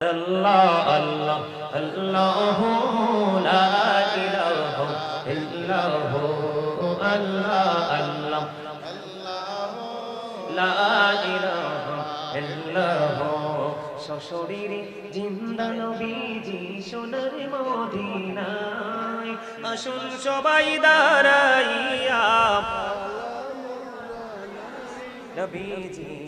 আল্লাহ আল্লাহ আল্লাহ লা ইলাহা ইল্লাল্লাহ আল্লাহ আল্লাহ। লা ইলাহা ইল্লাল্লাহ সশরীরে জিন্দা নবীজি সোনার মদিনায়। আসুন সবাই দাঁড়াইয়া। নবীজি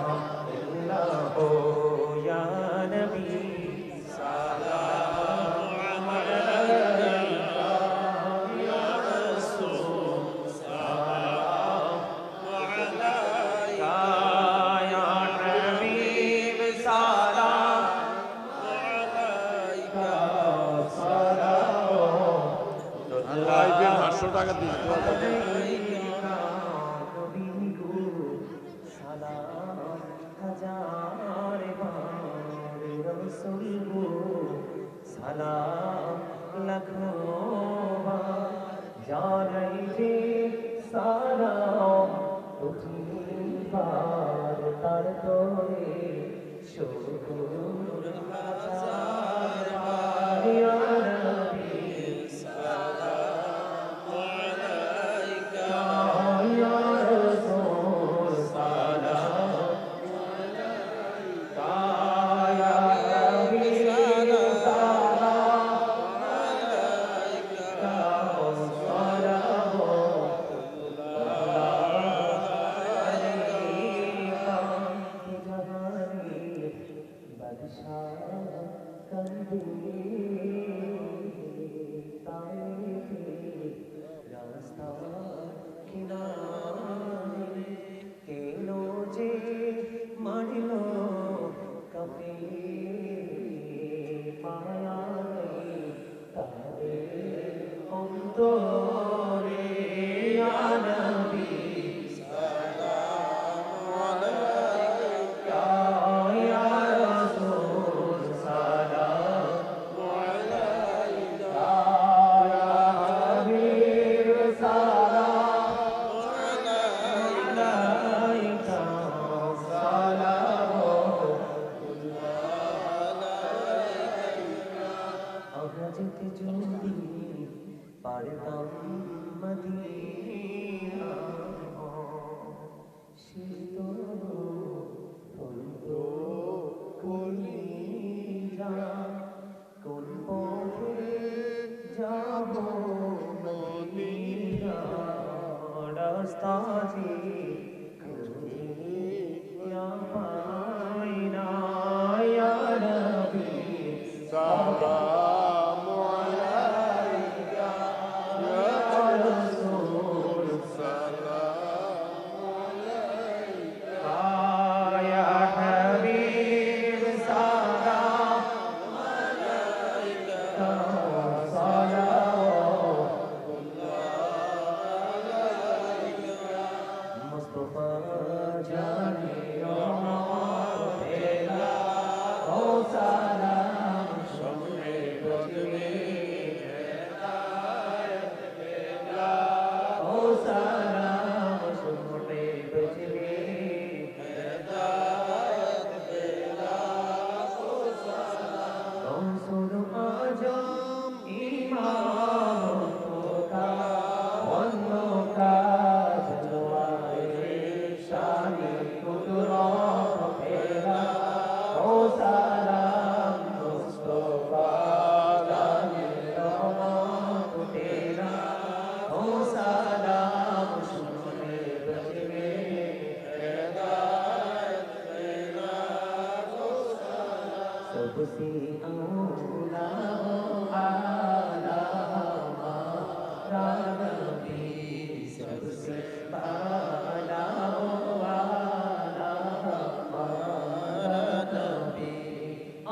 প্রতিবার তার তরে শুরু হাজার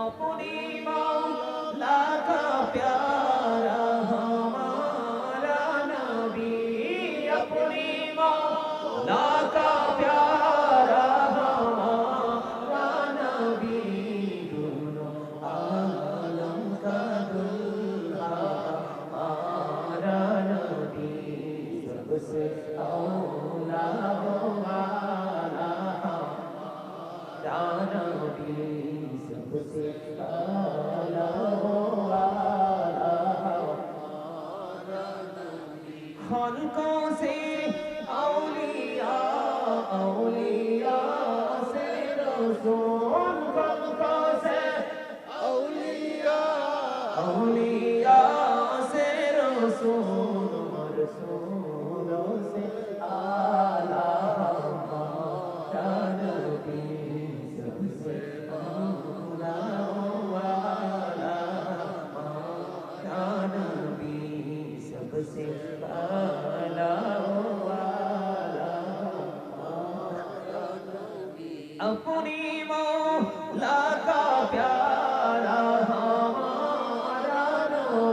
अपनी मौला का प्यार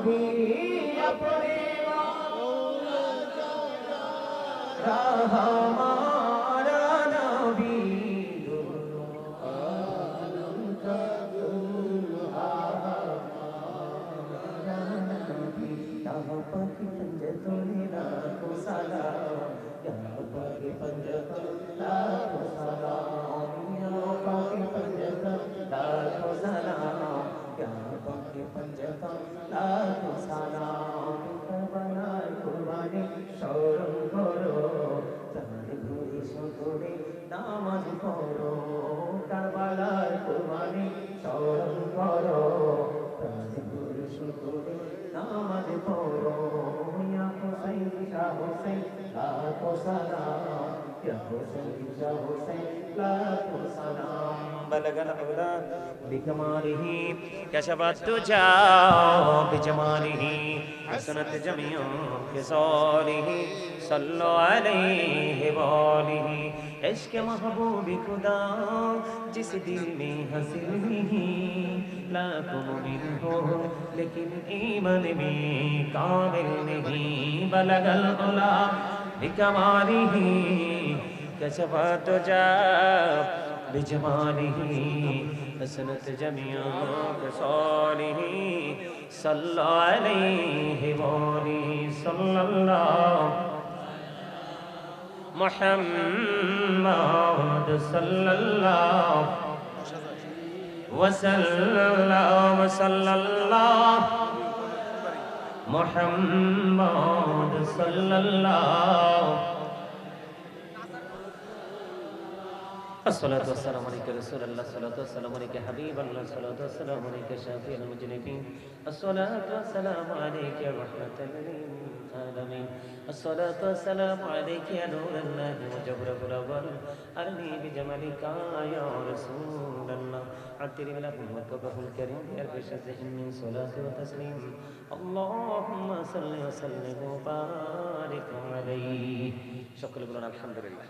परे रह ঘুরে সকলে নামাজ পড়ো কারবালার কুরবানি স্মরণ করো তার ঘুরে সকলে নামাজ পড়ো ইয়া হুসাইন শাহ হুসাইন লাখো সালাম ইয়া হুসাইন শাহ হুসাইন লাখো সালাম بلغ العلا بكماله كشف الدجى بجماله حسنت جميع خصاله صلوا عليه وآله عشق محبوب خدا، جس دل میں حاصل نہیں لاکھوں مومن ہو، لیکن ایمان میں کامل نہیں بلغ العلا بكماله كشف الدجى بجماله حسنت جميع خصاله صلى عليه وآله صلى الله محمد صلى الله وسلم صلى الله محمد صلى الله الصلاة والسلام عليك رسول الله الصلاة والسلام عليك حبيب الله الصلاة والسلام عليك شافي المجنبين. الصلاة والسلام عليك رحمة للعالمين. الصلاة والسلام عليك يا نور الله وجبر الأول. أرني بجمالك يا رسول الله. عطر له وكبه الكريم يربش الزهن من صلاة وتسليم. اللهم صل وسلم وبارك عليه. شكرا لله الحمد لله.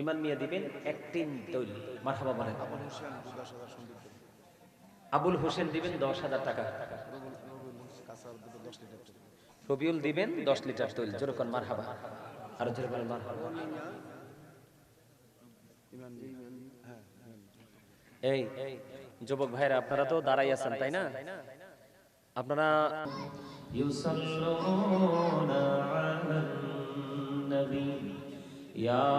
ইমান মিয়া দিবেন একটিন তৈল। মাথা বাবা আবুল হোসেন দিবেন দশ হাজার টাকা। রবিউল দিবেন দশ লিটার তৈল। যেরকম মারহাবা। আর যেরকম এই যুবক ভাইরা আপনারা তো দাঁড়াই আছেন তাই না? আপনারা ইউসাল্লুনা আলান النبي يا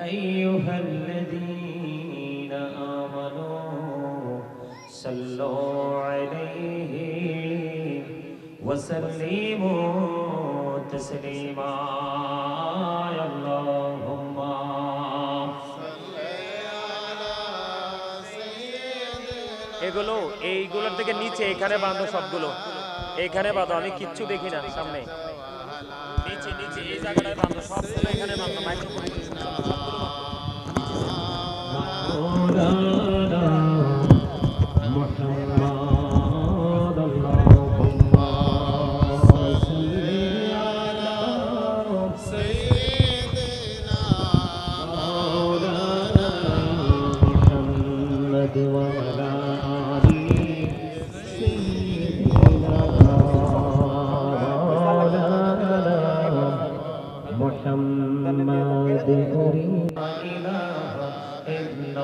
أيها الذين آمنوا صلوا عليه وسلموا تسليما يا اللهم এগুলো এইগুলোর থেকে নিচে এখানে বাঁধো সবগুলো এখানে বাঁধো আমি কিচ্ছু দেখি না সামনে নিচে নিচে এই জায়গাটায় বাঁধো সবগুলো এখানে বাঁধো মাইক্রোফোন।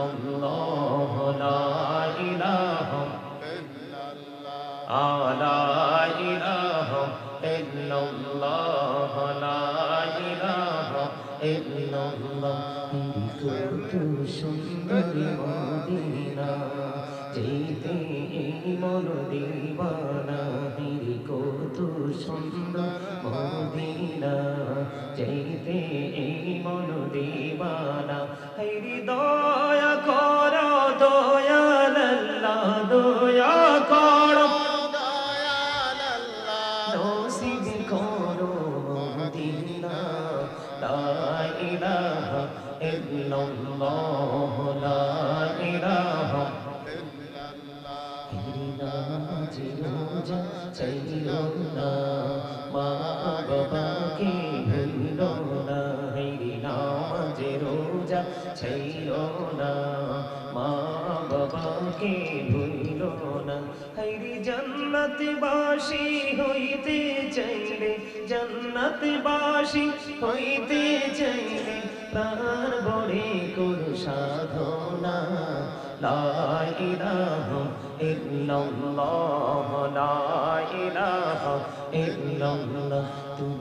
الله لا إله لا إله إلا الله لا إله إلا الله কত সুন্দর মদিনা এই মন দিবানা হিরি কত সুন্দর মদিনা এই মন দিবানা হিরি দয়া কর দয়াল দয়া কর নসিব করো মদিনা লা ইলাহা ইল্লাল্লাহ রোজা চাইলো না মা বাবাকে ভুলো না, হেরি নামাজি রোজা। চাইলো না মা বাবাকে ভুলো না, হেরি জান্নাত বাসি হইতে চাইলে জান্নাত হইতে চাইলে প্রাণ বড়ে কোন সাধনা লা ইলাহা ইল্লাল্লাহ লা ইলাহা ইল্লাল্লাহ। তুমি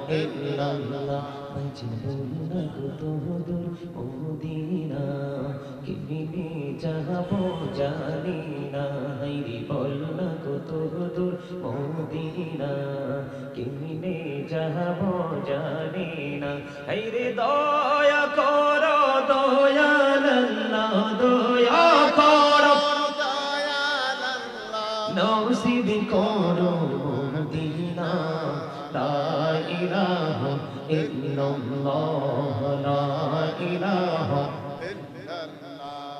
ইল্লাল্লাহ মজনুনা কুতুদুর মদিনা কিমিনে যাব জানি না হাইরি বল না কুতুদুর মদিনা কিমিনে যাব জানি না হাইরে দয়া করো দয়াল আল্লাহ দয়া করো। নসিব করো মদিনা। লা ইলাহা ইল্লাল্লাহ, লা ইলাহা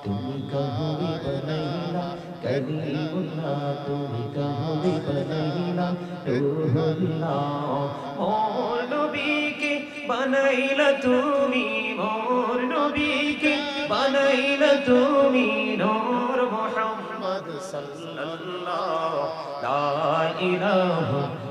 তুমি কহুরি বনাইলা কলিমুল্লাহ তুমি কহুরি বনাইলা রূহুল্লাহ মোর নবীকে বানাইলা তুমি মোর নবীকে বানাইলা তুমি নূর মুহাম্মদ সাল্লাল্লাহ লা ইলাহা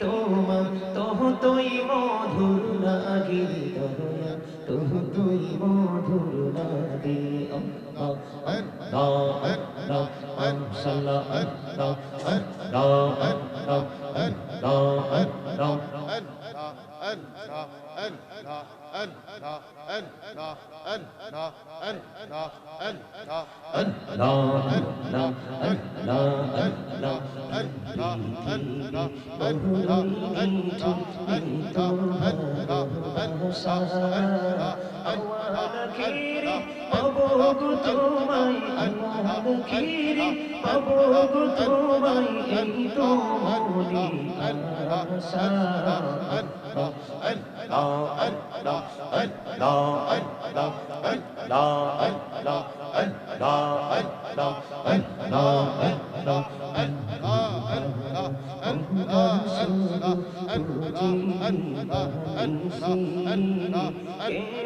তোমার তো তুই মধুর রাগির তরয়া তবু তুই মধুর নাদে সাল্লাহ أن đó anh đó anh đó anh đó anh đó anh đó anh đó anh đó anh đó anh đó anh đó anh đó anh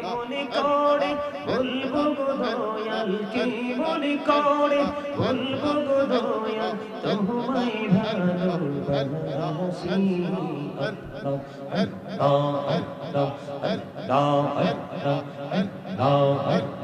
মনে করে বলব গো দয়াল কে মনে করে বলব গো দয়াল তোমায় ভালোবাসি আল্লাহ আল্লাহ দেখো পিছের দিকে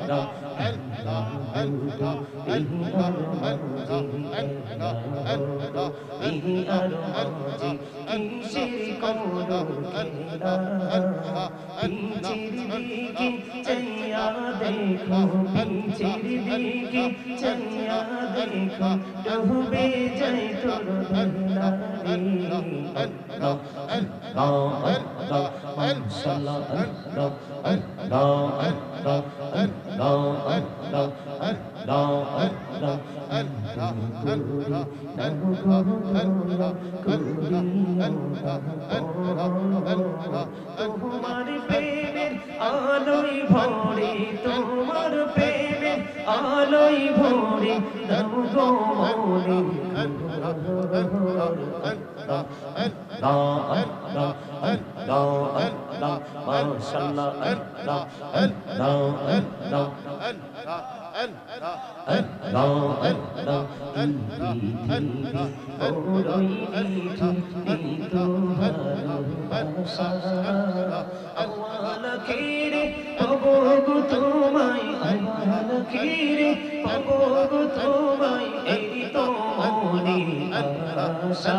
চাইয়া দেখো ডুবে যাই তোর তোমার প্রেমের আলোই ভরে তোমার প্রেমের আলোই ভরে গো মনে রে পাবো তোমায় আমার রে পাবো তোমায় এই তো মনে আশা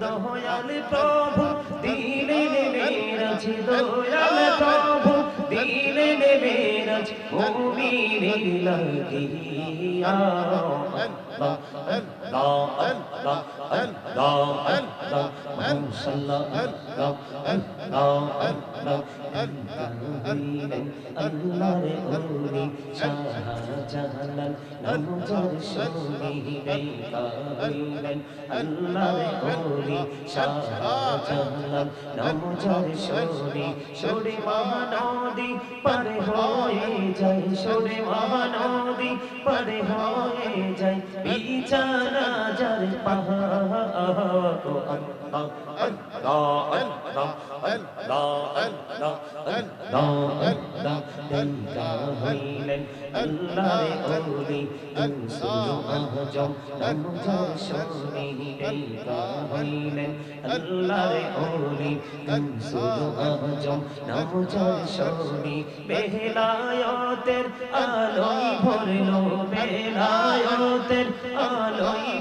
দয়াল প্রভু দিলে দয়াল প্রভু দিলে মেরাজ মুমিনের লাগিয়া Allah Allah Allah Allah Allah Allah Allah Allah re uri Shahjalal নমজার শুনি রে কাবিলেন আল্লাহ রে uri শাহজালাল নমজার শুনি সরে মহানদী পারে হয়ে যায় সরে মহানদী পারে হয়ে যায় বিছানা যার পাহাড় আল্লাহ আল্লাহ আল্লাহ আল্লাহ আল্লাহ আল্লাহ আল্লাহ দেন্দা হইলেন আল্লাহ রে ওলি ইনসুল আজম নমজার শুনি দেন্দা হইলেন আল্লাহ রে ওলি ইনসুল আজম নমজার শুনি বেলায়তের আলোয়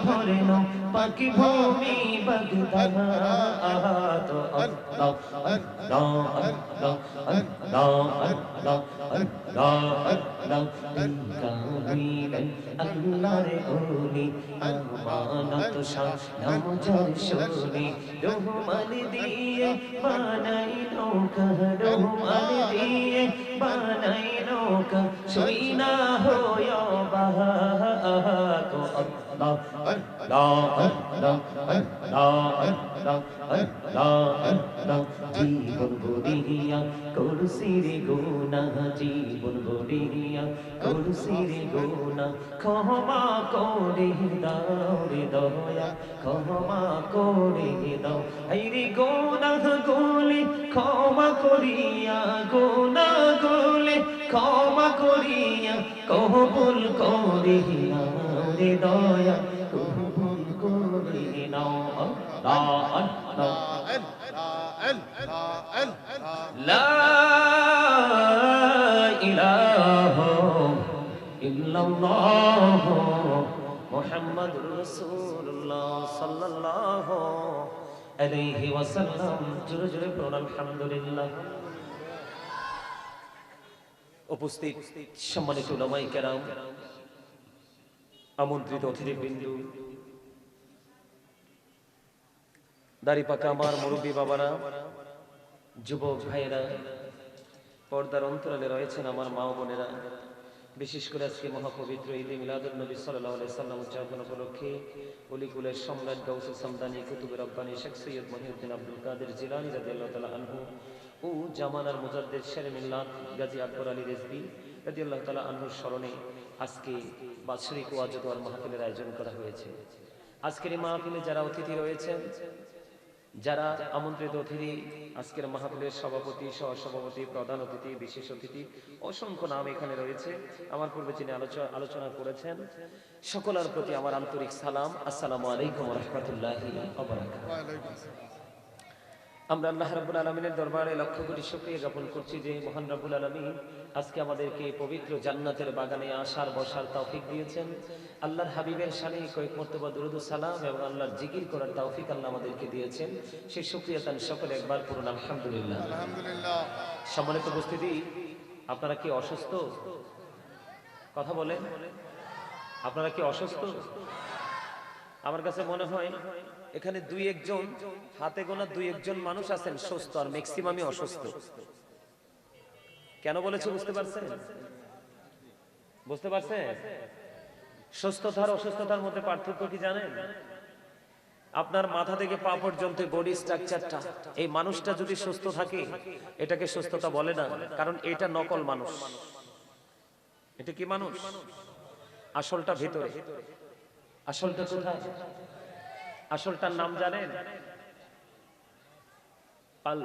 ভরলো। ভরলো পাখি ভূমি বগদাদ তো আল্লাহ আল্লাহ আল্লাহ আল্লাহ আল্লাহ আল্লাহ আল্লাহ কামিলেন আল্লাহ রে ওলি আমানত শাহ নামজার শুনি রহমান দিয়ে বানাই নৌকা রহমান সই না হয় বাহা তো জীবন গড়িয়া করসির গুনা জীবন গড়িয়া করসির গুনা ক্ষমা করে দাও রে দয়া ক্ষমা করে দাও আইরে গুনা গোলে ক্ষমা করিয়া গুনা গোলে ক্ষমা করিয়া কবুল করিয়া করে দয়া কবুল করে নাও। আল্লাহ আল্লাহ। লা উপস্থিত সম্মানিত আমন্ত্রিত অতিথিবৃন্দ। দাড়ি পাকা আমার মুরব্বী বাবারা, যুবক ভাইয়েরা, পর্দার অন্তরালে রয়েছেন আমার মা বোনেরা। বিশেষ করে আজকে মহাপবিত্র ঈদে মিলাদুল নবী সাল্লাহ সাল্লাম উদযাপন উপলক্ষে অলিকুলের সম্রাট গৌসু সামদানি কুতুবের রব্বানি শেখ সৈয়দ মহিউদ্দিন আব্দুল কাদের জিলানি রাজি আল্লাহ তালা আনহু ও জামানার মুজাদ্দের শের মিল্লাত গাজী আকবর আলী রেজবি রাজি আল্লাহ তালা আনহুর স্মরণে আজকে বাৎসরিক ওয়াজত ওয়ার মাহফিলের আয়োজন করা হয়েছে। আজকের এই মাহফিলে যারা অতিথি রয়েছেন, যারা আমন্ত্রিত অতিথি, আজকের মাহফিলের সভাপতি, সহসভাপতি, প্রধান অতিথি, বিশেষ অতিথি, অসংখ্য নাম এখানে রয়েছে। আমার পূর্বে যিনি আলোচনা আলোচনা করেছেন, সকলের প্রতি আমার আন্তরিক সালাম। আসসালামু আলাইকুম রহমতুল্লাহি আমরা আল্লাহ রাব্বুল আলমিনের দরবারে লক্ষ কোটি শুকরিয়া জ্ঞাপন করছি যে মহান রাবুল আলমিন আজকে আমাদেরকে পবিত্র জান্নাতের বাগানে আসার বসার তৌফিক দিয়েছেন। আল্লাহর হাবিবের শানে কয়েক মর্তবা দুরুদ সালাম এবং আল্লাহর জিকির করার তৌফিক আল্লাহ আমাদেরকে দিয়েছেন। সেই শুকরিয়া তান সকলে একবার আলহামদুলিল্লাহ। আলহামদুলিল্লাহ। সম্মানিত উপস্থিতি আপনারা কি অসুস্থ? কথা বলেন। আপনারা কি অসুস্থ? আমার কাছে মনে হয় এখানে দুই একজন হাতে গোনা দুই একজন মানুষ আছেন সুস্থ আর ম্যাক্সিমামই অসুস্থ। কেন বলেছি বুঝতে পারছেন? বুঝতে পারছেন? সুস্থতার অসুস্থতার মধ্যে পার্থক্য কি জানেন? আপনার মাথা থেকে পা পর্যন্ত বডি স্ট্রাকচারটা এই মানুষটা যদি সুস্থ থাকে, এটাকে সুস্থতা বলে না, কারণ এটা নকল মানুষ। এটা কি মানুষ? আসলটা ভিতরে। আসলটা কোথায়? আসলটার নাম জানেন? পাল।